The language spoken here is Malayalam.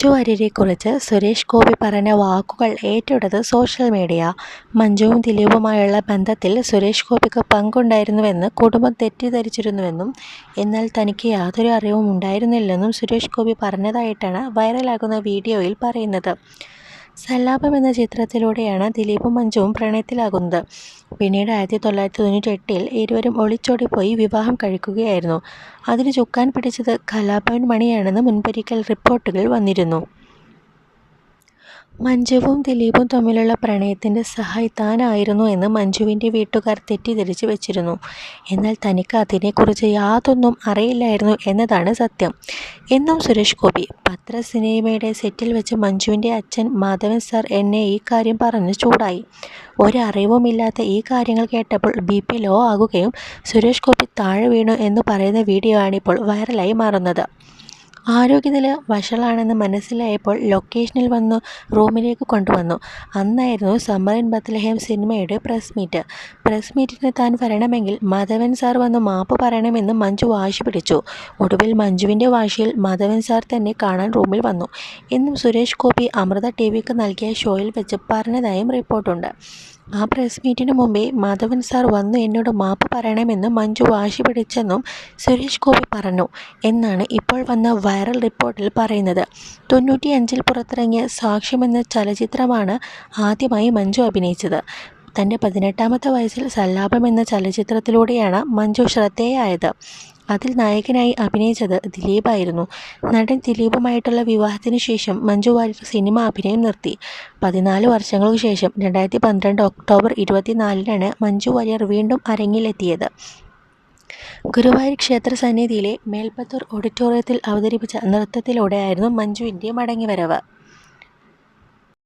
മഞ്ജു വാര്യരെക്കുറിച്ച് സുരേഷ് ഗോപി പറഞ്ഞ വാക്കുകൾ ഏറ്റെടുത്ത് സോഷ്യൽ മീഡിയ. മഞ്ജുവും ദിലീപുമായുള്ള ബന്ധത്തിൽ സുരേഷ് ഗോപിക്ക് പങ്കുണ്ടായിരുന്നുവെന്ന് കുടുംബം തെറ്റിദ്ധരിച്ചിരുന്നുവെന്നും എന്നാൽ തനിക്ക് യാതൊരു അറിവും ഉണ്ടായിരുന്നില്ലെന്നും സുരേഷ് ഗോപി പറഞ്ഞതായിട്ടാണ് വൈറലാകുന്ന വീഡിയോയിൽ പറയുന്നത്. സല്ലാപം എന്ന ചിത്രത്തിലൂടെയാണ് ദിലീപും മഞ്ജുവും പ്രണയത്തിലാകുന്നത്. പിന്നീട് ആയിരത്തി തൊള്ളായിരത്തി തൊണ്ണൂറ്റി എട്ടിൽ ഇരുവരും ഒളിച്ചോടിപ്പോയി വിവാഹം കഴിക്കുകയായിരുന്നു. അതിന് ചുക്കാൻ പിടിച്ചത് കലാഭവൻ മണിയാണെന്ന് മുൻപൊരിക്കൽ റിപ്പോർട്ടുകൾ വന്നിരുന്നു. മഞ്ജുവും ദിലീപും തമ്മിലുള്ള പ്രണയത്തിന്റെ സഹായി താനായിരുന്നു എന്ന് മഞ്ജുവിന്റെ വീട്ടുകാർ തെറ്റിദ്ധരിച്ചു വെച്ചിരുന്നു. എന്നാൽ തനിക്ക് അതിനെക്കുറിച്ച് യാതൊന്നും അറിയില്ലായിരുന്നു എന്നതാണ് സത്യം. എന്നും സുരേഷ് ഗോപി പത്ര സിനിമയുടെ സെറ്റിൽ വെച്ച് മഞ്ജുവിന്റെ അച്ഛൻ മാധവൻ സാർ എന്നെ ഈ കാര്യം പറഞ്ഞ് ചൂടായി. ഒരറിവുമില്ലാത്ത ഈ കാര്യങ്ങൾ കേട്ടപ്പോൾ ബി പി ലോ ആകുകയും സുരേഷ് ഗോപി താഴെ വീണു എന്ന് പറയുന്ന വീഡിയോ ആണിപ്പോൾ വൈറലായി മാറുന്നത്. ആരോഗ്യനില വഷളാണെന്ന് മനസ്സിലായപ്പോൾ ലൊക്കേഷനിൽ വന്നു റൂമിലേക്ക് കൊണ്ടുവന്നു. അന്നായിരുന്നു സമ്മർ ഇൻ ബത്ലഹേം സിനിമയുടെ പ്രസ് മീറ്റ് പ്രസ് മീറ്റിന് താൻ വരണമെങ്കിൽ മാധവൻ സാർ വന്ന് മാപ്പ് പറയണമെന്ന് മഞ്ജു വാശി പിടിച്ചു. ഒടുവിൽ മഞ്ജുവിന്റെ വാശിയിൽ മാധവൻ സാർ തന്നെ കാണാൻ റൂമിൽ വന്നു. എന്നും സുരേഷ് ഗോപി അമൃത ടി വിക്ക് നൽകിയ ഷോയിൽ വെച്ച് പറഞ്ഞതായും റിപ്പോർട്ടുണ്ട് ആ പ്രസ് മീറ്റിന് മുമ്പേ മാധവൻ സാർ വന്നു എന്നോട് മാപ്പ് പറയണമെന്ന് മഞ്ജു വാശി പിടിച്ചെന്നും സുരേഷ് ഗോപി പറഞ്ഞു എന്നാണ് ഇപ്പോൾ വന്ന വൈറൽ റിപ്പോർട്ടിൽ പറയുന്നത്. തൊണ്ണൂറ്റിയഞ്ചിൽ പുറത്തിറങ്ങിയ സാക്ഷ്യം എന്ന ചലച്ചിത്രമാണ് ആദ്യമായി മഞ്ജു അഭിനയിച്ചത്. തന്റെ പതിനെട്ടാമത്തെ വയസ്സിൽ സല്ലാപം എന്ന ചലച്ചിത്രത്തിലൂടെയാണ് മഞ്ജു ശ്രദ്ധേയായത്. അതിൽ നായകനായി അഭിനയിച്ചത് ദിലീപായിരുന്നു. നടൻ ദിലീപുമായിട്ടുള്ള വിവാഹത്തിന് ശേഷം മഞ്ജു വാര്യർ സിനിമ അഭിനയം നിർത്തി. പതിനാല് വർഷങ്ങൾക്ക് ശേഷം രണ്ടായിരത്തി പന്ത്രണ്ട് ഒക്ടോബർ ഇരുപത്തിനാലിനാണ് മഞ്ജു വാര്യർ വീണ്ടും അരങ്ങിലെത്തിയത്. ഗുരുവായൂർ ക്ഷേത്ര സന്നിധിയിലെ മേൽപ്പത്തൂർ ഓഡിറ്റോറിയത്തിൽ അവതരിപ്പിച്ച നൃത്തത്തിലൂടെയായിരുന്നു മഞ്ജുവിന്റെ മടങ്ങിവരവ്.